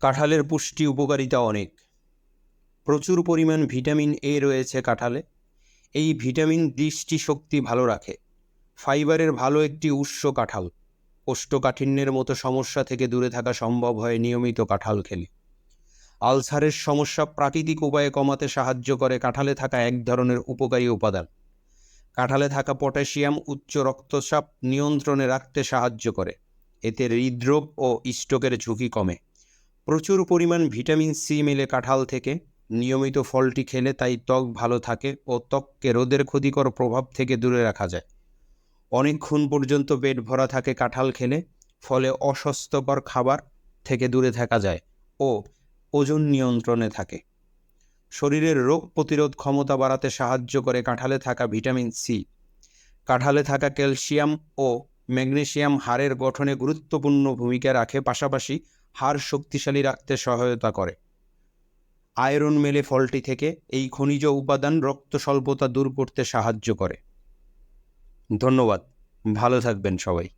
কাঁঠালের পুষ্টি উপকারিতা অনেক। প্রচুর পরিমাণ ভিটামিন এ রয়েছে কাঁঠালে। এই ভিটামিন দৃষ্টিশক্তি ভালো রাখে। ফাইবারের ভালো একটি উৎস কাঁঠাল। কোষ্ঠকাঠিন্যের মতো সমস্যা থেকে দূরে থাকা সম্ভব হয় নিয়মিত কাঁঠাল খেলে। আলসারের সমস্যা প্রাকৃতিক উপায়ে কমাতে সাহায্য করে কাঁঠালে থাকা এক ধরনের উপকারী উপাদান। কাঁঠালে থাকা পটাশিয়াম উচ্চ রক্তচাপ নিয়ন্ত্রণে রাখতে সাহায্য করে। এতে হৃদরোগ ও স্ট্রোকের ঝুঁকি কমে। প্রচুর পরিমাণ ভিটামিন সি মেলে কাঁঠাল থেকে। নিয়মিত ফলটি খেলে তাই ত্বক ভালো থাকে ও ত্বককে রোদের ক্ষতিকর প্রভাব থেকে দূরে রাখা যায়। অনেকক্ষণ পর্যন্ত পেট ভরা থাকে কাঁঠাল খেলে, ফলে অস্বাস্থ্যকর খাবার থেকে দূরে থাকা যায় ও ওজন নিয়ন্ত্রণে থাকে। শরীরের রোগ প্রতিরোধ ক্ষমতা বাড়াতে সাহায্য করে কাঁঠালে থাকা ভিটামিন সি। কাঁঠালে থাকা ক্যালসিয়াম ও ম্যাগনেসিয়াম হাড়ের গঠনে গুরুত্বপূর্ণ ভূমিকা রাখে, পাশাপাশি হাড় শক্তিশালী রাখতে সহায়তা করে। আয়রন মেলে ফলটি থেকে এই খনিজ উপাদান রক্ত স্বল্পতা দূর করতে সাহায্য করে। ধন্যবাদ, ভালো থাকবেন সবাই।